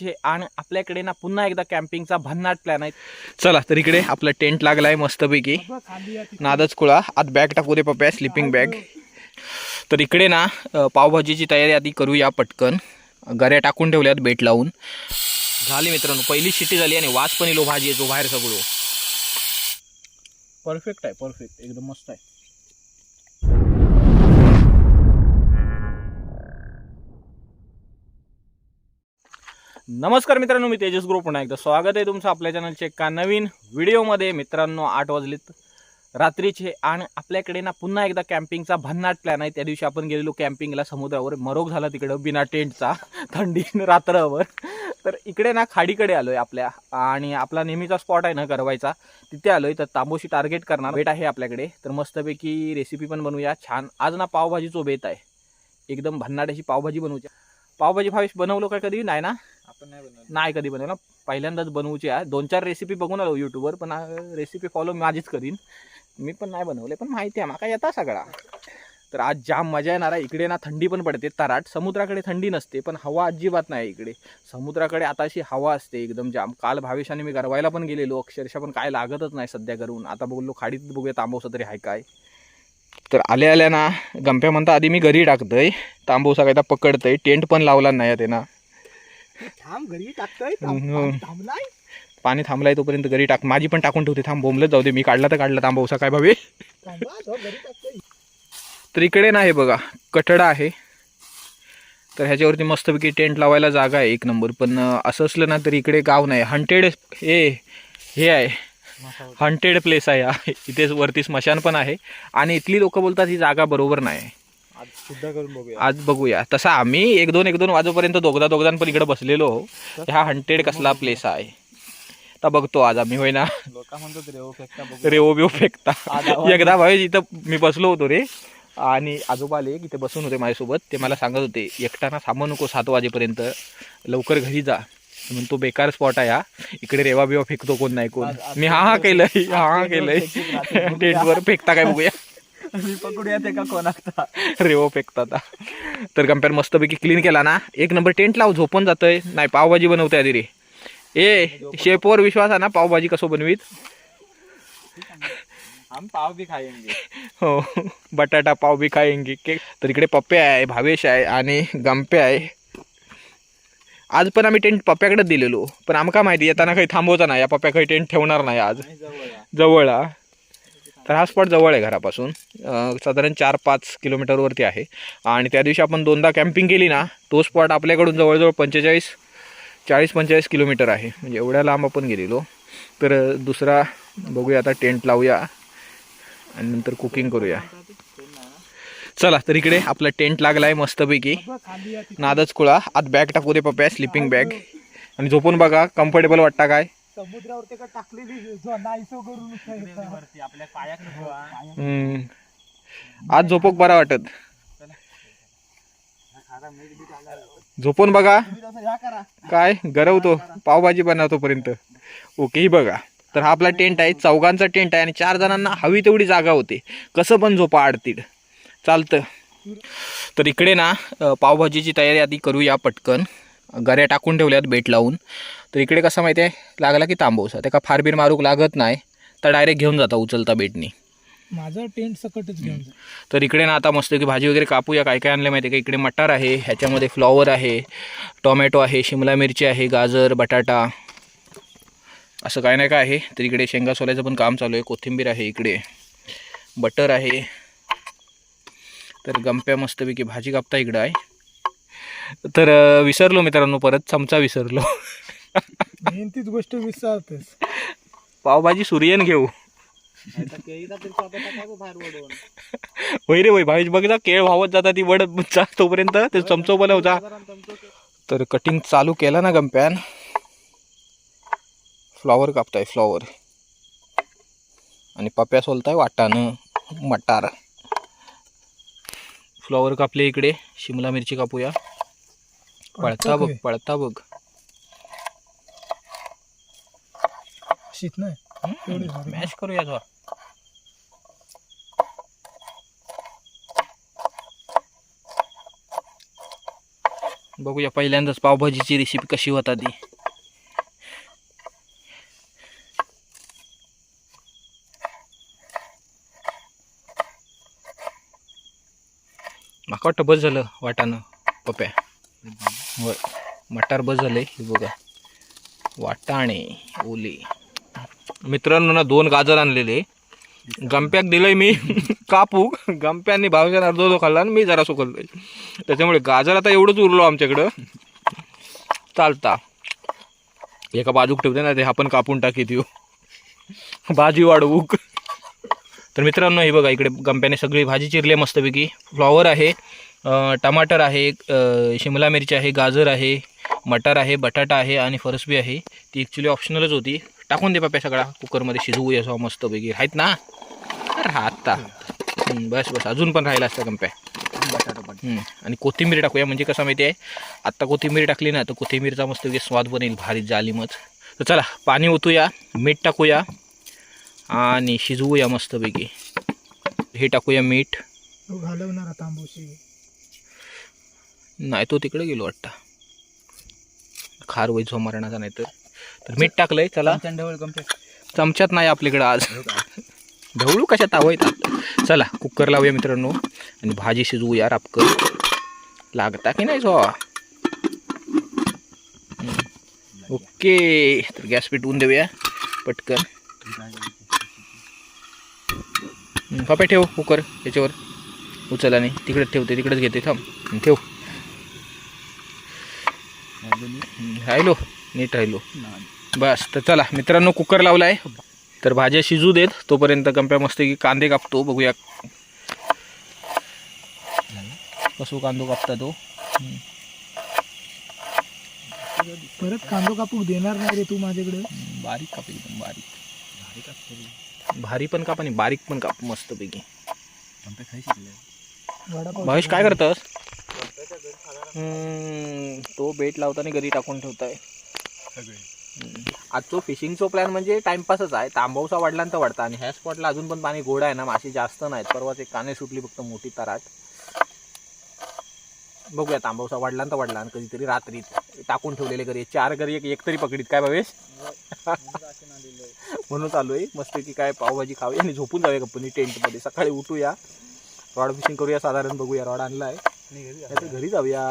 जे आणि आपल्याकडे ना पुन्हा एकदा कॅम्पिंगचा भन्नाट प्लॅन आहे. चला तर इकडे आपला टेंट लागलाय मस्तपैकी. नादच कुळा आत बॅग टाकू दे पप्या स्लिपिंग बॅग तर इकडे ना पावभाजीची तयारी आधी करूया पटकन. गऱ्या टाकून ठेवल्यात बेट लावून. झाली मित्रांनो पहिली शिट्टी झाली आणि वास पण येलो भाजी येतो बाहेर सगळं. परफेक्ट आहे परफेक्ट एकदम मस्त आहे. नमस्कार मित्रांनो मी तेजस ग्रुप. पुन्हा एकदा स्वागत आहे तुमचं आपल्या चॅनलच्या एका नवीन व्हिडिओमध्ये. मित्रांनो आठ वाजलेत रात्रीचे आणि आपल्याकडे ना पुन्हा एकदा कॅम्पिंगचा भन्नाट प्लॅन आहे. त्या दिवशी आपण गेलेलो कॅम्पिंगला समुद्रावर. मरोग झाला तिकडं बिना टेंटचा थंडी रात्रभर. तर इकडे ना खाडीकडे आलो आहे आपल्या. आणि आपला नेहमीचा स्पॉट आहे ना करवायचा तिथे आलो आहे तर तांबोशी टार्गेट करणार. बेट आहे आपल्याकडे. तर मस्तपैकी रेसिपी पण बनवूया. छान. आज ना पावभाजीचो बेत आहे. एकदम भन्नाट अशी पावभाजी बनवूया. पावभाजी भावेश बनवलो का कधी? नाही ना? आपण नाही बनवलं. नाही कधी बनवलं. पहिल्यांदाच बनवूची आहे. दोन चार रेसिपी बघून आलो युट्यूबवर पण रेसिपी फॉलो माझीच करीन. मी पण नाही बनवले पण माहिती आहे माका येता सगळा. तर आज जाम मजा येणार आहे. इकडे ना थंडी पण पडते तराट. समुद्राकडे थंडी नसते पण हवा अजिबात नाही इकडे. समुद्राकडे आता अशी हवा असते एकदम जाम. काल भावेशाने मी गरवायला पण गेलेलो. अक्षरशः पण काय लागतच नाही सध्या करून आता बोललो खाडीत बघूया तांबवसा तरी आहे काय. तर आल्या आल्या ना गंप्या म्हणता आधी मी घरी टाकतोय. तांबवसा काय पकडतोय. टेंट पण लावला नाही आहे ना. थांब घरी टाकतोय. हम्म. थांबलाय. पाणी थांबलाय तोपर्यंत घरी टाक. माझी पण टाकून ठेवते. थांब बोंबलत जाऊ दे. मी काढला तर काढला. तांबवसा काय भावे थांबा तो घरी टाकतोय. तर इकडे ना हे बघा कठडा आहे. तर ह्याच्यावरती मस्तपैकी टेंट लावायला जागा आहे एक नंबर. पण अं, असं असलं ना तर इकडे गाव नाही. हंटेड हे हे आहे. हंटेड प्लेस आहे. हा. इथे वरती स्मशान पण आहे. आणि इथली लोक बोलतात ही जागा बरोबर नाही. आज सुद्धा करून बघूया. आज बघूया. तसा आम्ही एक दोन एक दोन वाजोपर्यंत दोघदा दोघदां पण इकडे बसलेलो हो. हंटेड कसला प्लेस आहे? तर बघतो आज आम्ही होय ना? लोक म्हणतात रे ओ फेकता बघू. रेओ बिओ फेकता. एकदा भाई इथं मी बसलो होतो रे आणि आजोबा आले इथे बसून होते माझ्यासोबत ते मला सांगत होते एकटाना थांबू नको सात वाजेपर्यंत लवकर घरी जा. म्हणून तो बेकार स्पॉट आहे हा. इकडे रेवा बिवा फेकतो कोण नाही कोण. मी हा हा केलंय हा हा केलंय. टेंटवर फेकता काय बघूया. मी पकडूया ते का कोण आता रेवो हा. तर कंपेअर मस्तपैकी क्लीन केला ना. एक नंबर टेंट लाव झोपून जातोय. नाही पावभाजी बनवते आधी रे ए शेपवर विश्वास आहे ना पावभाजी कसं बनवीत? हम पाव भी खाएंगे हो बटाटा पाव बी खाएंगे के तर इकडे पप्पे आहे भावेश आहे आणि गंपे आहे. आज पण आम्ही टेंट पप्प्याकडेच दिलेलो. पण आमका माहिती येताना काही थांबवता नाही. या पप्प्या काही टेंट ठेवणार नाही आज. जवळ या. तर हा स्पॉट जवळ आहे घरापासून. साधारण चार पाच किलोमीटरवरती आहे. आणि त्या दिवशी आपण दोनदा कॅम्पिंग केली ना तो स्पॉट आपल्याकडून जवळजवळ पंचेचाळीस चाळीस पंचेचाळीस किलोमीटर आहे. म्हणजे एवढ्या लांब आपण गेलेलो. तर दुसरा बघूया आता टेंट लावूया. आणि नंतर कुकिंग करूया. चला तर इकडे आपला टेंट लागला आहे मस्तपैकी. नादच कुळा. आत बॅग टाकू दे पप्या स्लिपिंग बॅग आणि झोपून बघा कम्फर्टेबल वाटता काय? समुद्रावर ते का टाकलेली जो नाहीसो करून आपल्या. आज झोपोक बरा वाटत. झोपून बघा. करा काय? गरवतो. पावभाजी बनवतोपर्यंत ओके ही बघा. तर हा आपला टेंट आहे. चौघांचा टेंट आहे आणि चार जणांना हवी तेवढी जागा होते. कसं पण झोपा आडतीड चालतं. तर इकडे ना पावभाजीची तयारी आधी करूया पटकन. गऱ्या टाकून ठेवल्यात बेट लावून. तर इकडे कसं माहिती आहे? लागला की तांबवसा त्या का फारबीर मारूक लागत नाही तर डायरेक्ट घेऊन जाता उचलता बेटनी. माझं टेंट सकटच घेऊन जा. तर इकडे ना आता मस्त की भाजी वगैरे कापूया. काय काय आणलं माहिती आहे का? इकडे मटार आहे ह्याच्यामध्ये फ्लॉवर आहे टोमॅटो आहे शिमला मिरची आहे गाजर बटाटा असं काय नाही काय आहे. तर इकडे शेंगा सोल्याचं पण काम चालू आहे. कोथिंबीर आहे इकडे बटर आहे. तर गंप्या मस्तपैकी भाजी कापता इकडं आहे. तर विसरलो मित्रांनो परत चमचा विसरलो. मेहनतीच गोष्ट विसरतेस. पावभाजी सुरियन घेऊ. होय रे होय. भावेश बघ ना केळ वाहत जाता ती वड जा तोपर्यंत ते चमचो बनवता तर कटिंग चालू केलं ना गंप्यान. फ्लॉवर कापताय फ्लॉवर आणि पप्या सोलताय वाटानं मटार. फ्लॉवर कापले इकडे. शिमला मिरची कापूया. पळता बघ पळता बघ. शीत नाही. मॅश करूया जो बघूया पहिल्यांदाच पावभाजीची रेसिपी कशी होता ती. माका वाटतं बस झालं वाटानं पप्या. होय. मटार बस झालंय हे बघा. वाटाणे ओले. मित्रांनो ना दोन गाजर आणलेले. गंप्याक दिलंय मी. कापू. गंप्यांनी भावशान अर्ध अर्ध खाल्ला आणि मी जरा खाल्लोय त्याच्यामुळे गाजर आता एवढंच उरलो आमच्याकडं. चालता. एका बाजूक ठेवते ना ते आपण कापून टाकी देऊ भाजी वाढवूक. तर मित्रांनो हे बघा इकडे गंप्याने सगळी भाजी चिरली आहे मस्तपैकी. फ्लॉवर आहे टमाटर आहे शिमला मिरची आहे गाजर आहे मटर आहे बटाटा आहे आणि फरसबी आहे. ती ॲक्च्युली ऑप्शनलच होती. टाकून दे पाप्या सगळा. कुकरमध्ये शिजवूया असं मस्तपैकी. आहेत ना? राहता हं, बस बस. अजून पण राहिला असता गंप्या. हं, आणि कोथिंबीर टाकूया. म्हणजे कसं माहिती आहे आत्ता कोथिंबीर टाकली ना तर कोथिंबीरचा मस्तपैकी स्वाद बनेल भारी जालीमच. तर चला पाणी ओतूया मीठ टाकूया आणि शिजवूया मस्तपैकी. हे टाकूया मीठ. घालवणार तांबूशी नाही तो तिकडे गेलो वाटतं. खार वैज मारण्याचा नाही तर तर मीठ टाकलंय चला. चमच्यात नाही आपल्याकडं आज. ढवळू कशात आवयतात चला कुकर लावूया मित्रांनो. आणि भाजी शिजवूया रापकर लागता की नाही सो ओके तर गॅस पेटवून देऊया पटकन. पप्या ठेव कुकर याच्यावर. उचला नाही. तिकडेच ठेवते तिकडेच घेते थांब. ठेव. राहिलो. नीट राहिलो. बस तर चला मित्रांनो कुकर लावलाय. तर भाज्या शिजू देत तोपर्यंत गंप्या मस्त की कांदे कापतो बघूया. कसो कांदो कापता तो. परत कांदो कापूक देणार नाही रे तू माझ्याकडे. बारीक काप एकदम बारीक. भारी पण काप आणि बारीक पण काप मस्त पैकी भावेश काय करतस? तो बेट लावताना घरी टाकून ठेवताय. आजचो फिशिंगचो प्लॅन म्हणजे टाइमपासच आहे. तांबवसा वाढल्यानंतर वाढता. आणि ह्या स्पॉटला अजून पण पाणी गोड आहे ना मासे जास्त नाहीत. परवाच एक काने सुटली फक्त मोठी तराट. बघूया तांबवसा वाढल्यानंतर वाढला आणि कधीतरी रात्रीत टाकून ठेवलेले घरी. चार घरी एक एक तरी पकडीत. काय भावेश? म्हणून चालू आहे मस्त की काय पावभाजी खावी आणि झोपून जाऊया कंपनी टेंटमध्ये सकाळी उठूया. रॉड फिशिंग करूया साधारण. बघूया रॉड आणला आहे घरी जाऊया.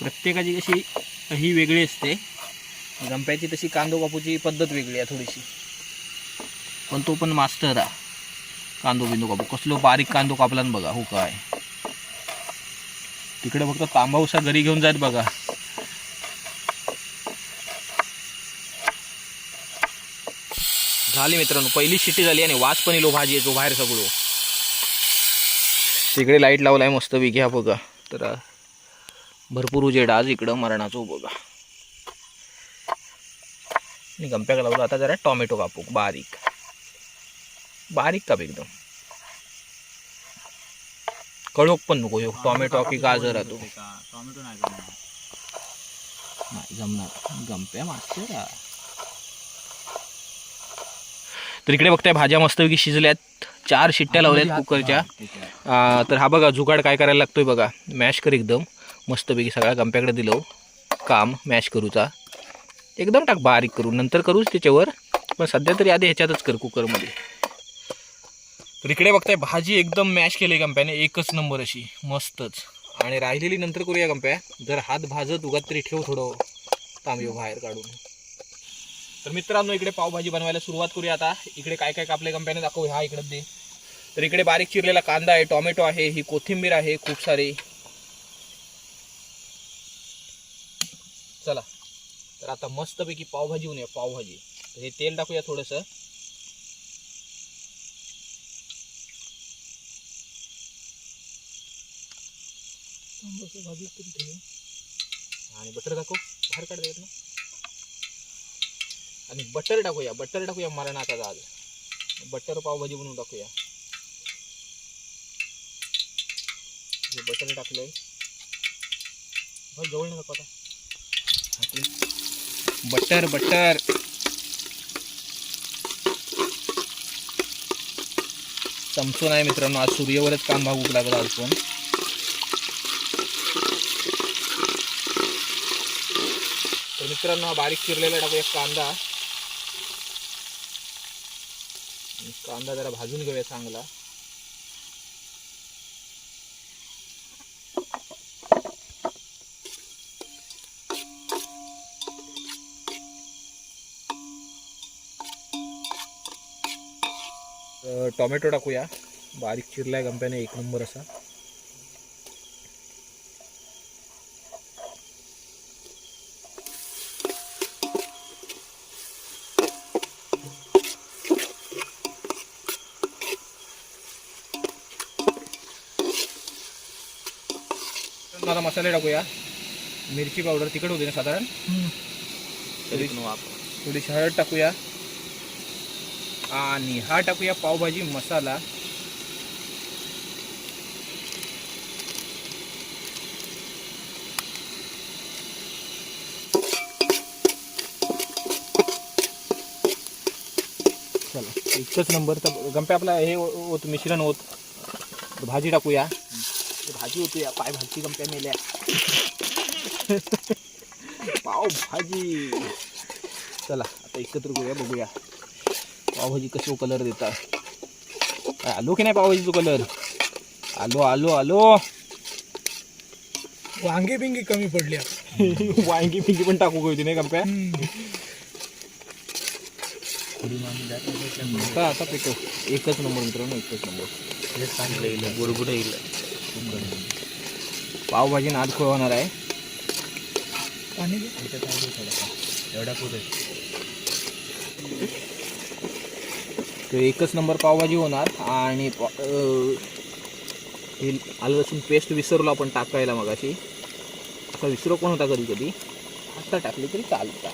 प्रत्येकाची कशी ही वेगळी असते. गंप्याची तशी कांदो कापूची पद्धत वेगळी आहे थोडीशी. पण तो पण मास्टर हा कांदो बिंदो कापू. कसलो बारीक कांदो कापला न बघा हो काय. तिकडे फक्त तांबावसा घरी घेऊन जात बघा. झाली मित्रांनो पहिली शिट्टी झाली आणि वास पण येलो हो भाजी येतो हो बाहेर सगळं. तिकडे लाइट लावलाय मस्त विघ्या बघा. तर भरपूर उजेड आज इकडं मरणाचो बघा. आणि गंप्याला लावलं आता जरा टॉमॅटो कापू बारीक. बारीक काप एकदम. कळोक पण नको ह्यो टॉमॅटो की गाजर आहे तो. नाही जमणार. गंप्या. तर इकडे बघताय भाज्या मस्तपैकी शिजल्यात. चार शिट्ट्या लावल्यात कुकरच्या. तर हा बघा जुगाड काय करायला लागतोय बघा. मॅश कर एकदम. मस्तपैकी सगळ्या गंप्याकडे दिलो हो. काम मॅश करूचा एकदम टाक बारीक करू. नंतर करूच त्याच्यावर. पण सध्या तरी आधी ह्याच्यातच कर कुकरमध्ये. तर इकडे बघताय भाजी एकदम मॅश केली गंप्याने. एकच नंबर अशी. मस्तच. आणि राहिलेली नंतर करूया गंप्या. जर हात भाजत उगात तरी ठेव थोडं. तांबे बाहेर काढून. तर मित्रांनो इकडे पावभाजी बनवायला सुरुवात करूया आता. इकडे काय काय कापले गंप्याने दाखव. हा इकडे दे. तर इकडे बारीक चिरलेला कांदा आहे टोमॅटो आहे ही कोथिंबीर आहे खूप सारी. चला. तर आता मस्तपैकी पावभाजी होऊन पावभाजी. तर हे तेल टाकूया थोडंसं. आणि बटर टाकू? बाहेर काढता येत ना आणि बटर टाकूया बटर टाकूया मरणाचा आज. बटर पावभाजी बनवून टाकूया. बटर टाकलंय. बस जवळ नको आता. Butter butter. चमचो नाही मित्रांनो आज सूर्यवरच काम भागूक लागलं आज पण तर मित्रांनो हा बारीक चिरलेला टाकूया कांदा. कांदा जरा भाजून घेऊया चांगला. टोमॅटो टाकूया. बारीक चिरलाय गंप्याने एक नंबर असा. मला मसाले टाकूया. मिरची पावडर तिखट होते ना साधारण. थोडी हळद टाकूया. आणि हा टाकूया पावभाजी मसाला. चला एकच नंबर. तर गंप्या आपला हे होत मिश्रण होत भाजी टाकूया. भाजी होती पाय भाजी गंप्या मेल्या. पाव भाजी चला आता एकत्र करूया बघूया. पावभाजी कसं कलर देतात? आलो की नाही पावभाजीचा कलर आलो आलो आलो. वांगे बिंगी कमी पडली वांगी पिंगी पण टाकू होती नाही कंप्या आता एकच नंबर मित्रांनो एकच नंबर. चांगलं येईल गुडगुड येईल पावभाजी नाद होणार आहे. एवढा पुढे. तर एकच नंबर पावभाजी होणार आणि हे आलं लसूण पेस्ट विसरलो आपण टाकायला मगाशी. असा विसरो पण होता कधी कधी. आता टाकली तरी चालता.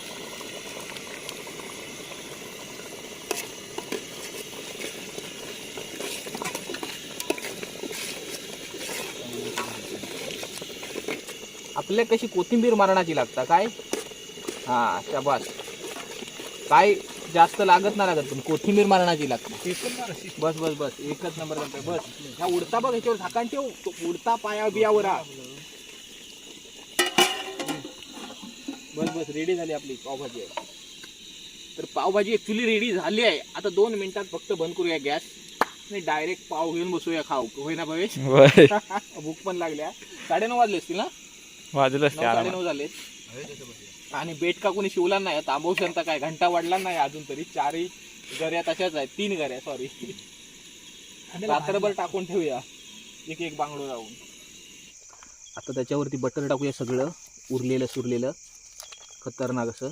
आपल्या कशी कोथिंबीर मारणाची लागता काय? हा शाबास. काय जास्त लागत नाही लागत पण कोथिंबीर मारणाची लागते. बस बस बस. एकच नंबर बस. ह्या उडता बघ ह्याच्यावर झाकाण ठेव. तो उडता पाया बियावर हा. बस बस. रेडी झाली आपली पावभाजी. आहे तर पावभाजी ऍक्च्युली रेडी झाली आहे. आता दोन मिनिटात फक्त बंद करूया गॅस. नाही डायरेक्ट पाव घेऊन बसूया खाऊ. होय ना भवेश भूक पण लागल्या. साडेनऊ वाजले असतील ना? वाजलंच नऊ साडेनऊ झालेत. आणि बेट का कोणी शिवला नाही तांबवशंता काय घंटा वाढला नाही अजून तरी. चारही गऱ्या तशाच आहेत तीन गऱ्या सॉरी रात्रभर टाकून ठेवूया एक एक बांगडो लावून. आता त्याच्यावरती बटर टाकूया सगळं उरलेलं सुरलेलं. खतरनाक असं.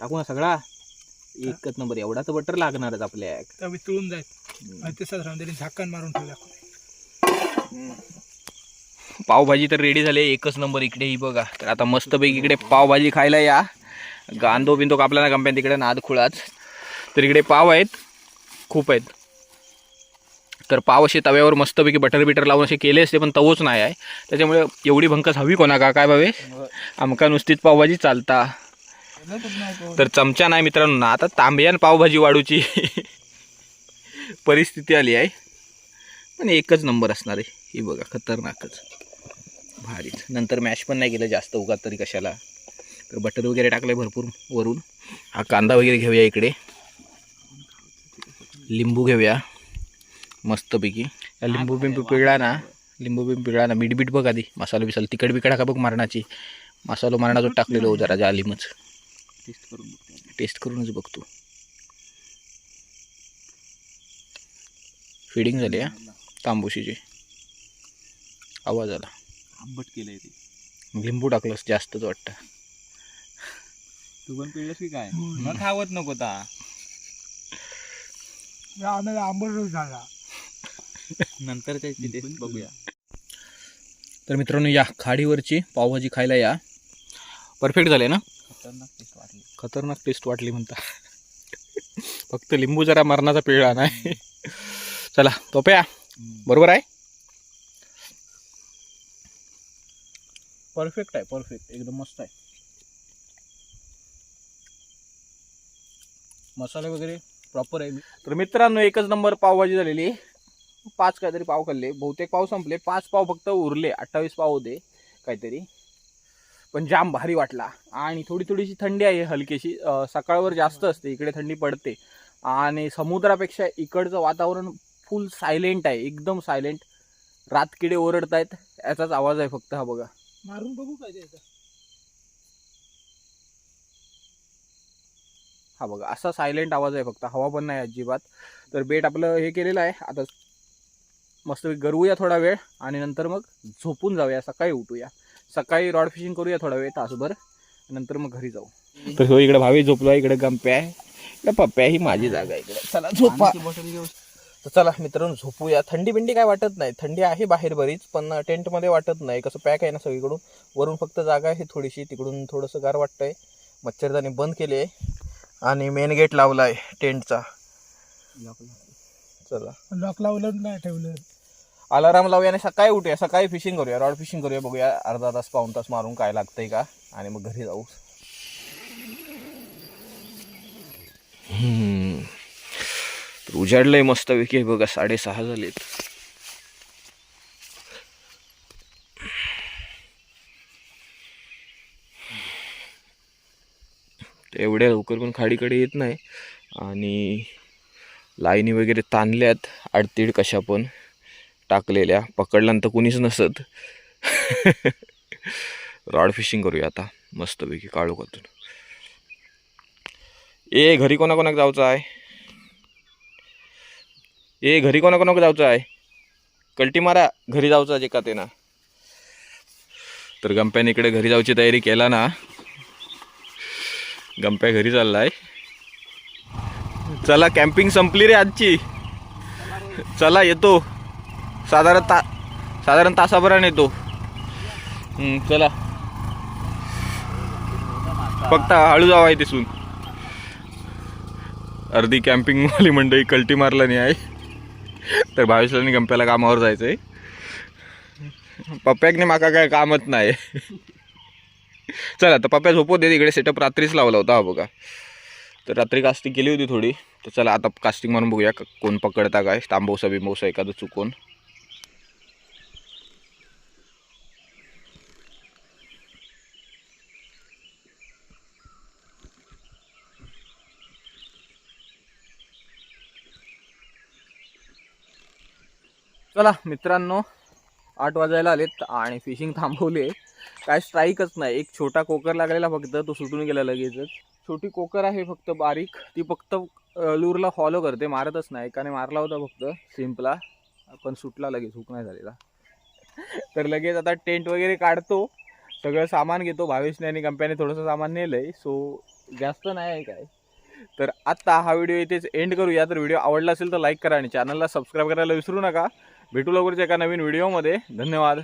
टाकू ना सगळा. एकच नंबर एवढा तर बटर लागणारच आपल्या. वितळून जाईल. ते साधारण तरी झाकण मारून ठेवल्या पावभाजी तर रेडी झाली एकच नंबर इकडे ही बघा. तर आता मस्तपैकी इकडे पावभाजी खायला या. गांदो बिंदो कापला ना कंप्या तिकडे नाद खुळाच तर इकडे पाव आहेत. खूप आहेत. तर पाव असे तव्यावर मस्तपैकी बटर बिटर लावून असे केले असते पण तवच नाही आहे. त्याच्यामुळे एवढी भंकस हवी कोणा का? काय भावे? आमका नुसतीच पावभाजी चालता. तर चमचा नाही मित्रांनो. ना आता तांब्यान पावभाजी वाढूची परिस्थिती आली आहे. पण एकच नंबर असणार आहे. ही बघा खतरनाकच. भारीच नंतर मॅश पण नाही केलं जास्त उगाच तरी कशाला. तर बटर वगैरे टाकलं भरपूर वरून. हा कांदा वगैरे घेऊया इकडे. लिंबू घेऊया. मस्तपैकी. या लिंबू बिंबू पिळला ना. लिंबू बिंबू पिळला ना. मीठ बीठ बघ आधी. मसाला बिसाला. तिखट बिकट का बघ मारणाची. मसाला मारणाचं टाकलेलो हो जरा जालिमच. टेस्ट करून टेस्ट करूनच बघतो. फिडिंग झाली हा. तांबूशीची. आवाज आला. आंबट केलंय ते. लिंबू टाकलंस जास्तच वाटतं. तू पण पिळलंस की काय? मग खावत नको ता. आम्हाला आंबट झाला. नंतर त्याची टेस्ट बघूया. तर मित्रांनो या खाडीवरची पावभाजी खायला या. परफेक्ट झाले ना? खतरनाक टेस्ट वाटली. खतरनाक टेस्ट वाटली म्हणता. फक्त लिंबू जरा मरणाचा पिळला नाही. चला तोप्या. बरोबर आहे? परफेक्ट आहे परफेक्ट एकदम मस्त आहे. मसाले वगैरे प्रॉपर आहे. तर मित्रांनो एकच नंबर पावभाजी झालेली. पाच काहीतरी पाव खाल्ले. बहुतेक पाव संपले. पाच पाव फक्त उरले. अठ्ठावीस पाव होते काहीतरी. पण जाम भारी वाटला. आणि थोडी थोडीशी थंडी आहे हलकीशी. सकाळवर जास्त असते. इकडे थंडी पडते. आणि समुद्रापेक्षा इकडचं वातावरण फुल सायलेंट आहे. एकदम सायलेंट रातकिडे ओरडत आहेत याचाच आवाज आहे फक्त हा बघा. मारून बघू काय त्याचा. हा बघा असा सायलेंट आवाज आहे फक्त. हवा पण नाही अजिबात. तर बेट आपलं हे केलेलं आहे. आता मस्त गरवूया थोडा वेळ आणि नंतर मग झोपून जाऊया. सकाळी उठूया. सकाळी रॉड फिशिंग करूया थोडा वेळ तासभर. नंतर मग घरी जाऊ. तर हो इकडे भावी झोपलो आहे इकडे गंप्या आहे. इकडे पप्प्या ही माझी जागा आहे इकडे. चला झोपा. बॉटल घेऊ तर चला मित्रांनो झोपूया. थंडी बिंडी काय वाटत नाही. थंडी आहे बाहेर बरीच पण टेंटमध्ये वाटत नाही. कसं पॅक आहे ना सगळीकडून. वरून फक्त जागा आहे थोडीशी. तिकडून थोडंसं गार वाटतंय. मच्छरदाणी बंद केली आहे. आणि मेन गेट लावला आहे टेंटचा. चला. लॉक लावलं नाही ठेवलं. अलाराम लावूया आणि सकाळी उठूया. सकाळी फिशिंग करूया. रॉड फिशिंग करूया. बघूया अर्धा तास पाऊन तास मारून काय लागतंय का. आणि मग घरी जाऊ. उजाडलंय मस्त हे बघा साडेसहा झालेत. एवढ्या लवकर पण खाडीकडे येत नाही. आणि लाईनी वगैरे ताणल्यात आडतीड कशा पण टाकलेल्या. पकडल्यानंतर कुणीच नसत. रॉड फिशिंग करूया आता मस्तपैकी काळोखातून. ए घरी कोणाकोणाक जाऊचा जायचं आहे? ए घरी कोणा कोणाक जायचं आहे? कल्टी मारा घरी जाऊचा जे का ते ना. तर गंप्याने इकडे घरी जाऊची तयारी केला ना. गंप्या घरी चाललाय. चला कॅम्पिंग संपली रे आजची. चला येतो. साधारण ता साधारण तासाभराने येतो. चला. फक्त हळू जावा आहे तिसून अर्धी कॅम्पिंगवाली मंडळी कल्टी मारला नाही आहे. तर भावेशला गंप्याला कामावर जायचंय. पप्प्याकने माका काय कामच नाही. चला तर पप्प्या झोपू दे इकडे सेटअप रात्रीच लावला होता हा बघा. तर रात्री कास्टिंग केली होती थोडी. तर चला आता कास्टिंग मारून बघूया कोण पकडता काय. तांबवसा बिंबवसा एखादं चुकून. चला मित्रांनो आठ वाजायला आलेत आणि फिशिंग थांबवली काय स्ट्राईकच नाही. एक छोटा कोकर लागलेला फक्त तो सुटून गेला लगेचच. छोटी कोकर आहे फक्त बारीक. ती फक्त लूरला फॉलो करते मारतच नाही. एकाने मारला होता फक्त सिम्पला पण सुटला लगेच हुक नाही झालेला. तर लगेच आता टेंट वगैरे काढतो. सगळं सामान घेतो. भावेशने आणि कंपॅनी थोडंसं सामान नेलंय. सो जास्त नाही आहे काय. तर आत्ता हा व्हिडिओ इथेच एंड करूया. तर व्हिडिओ आवडला असेल तर लाईक करा आणि चॅनलला सबस्क्राईब करायला विसरू नका. भेटू लवकरच एका नवीन व्हिडिओमध्ये. धन्यवाद.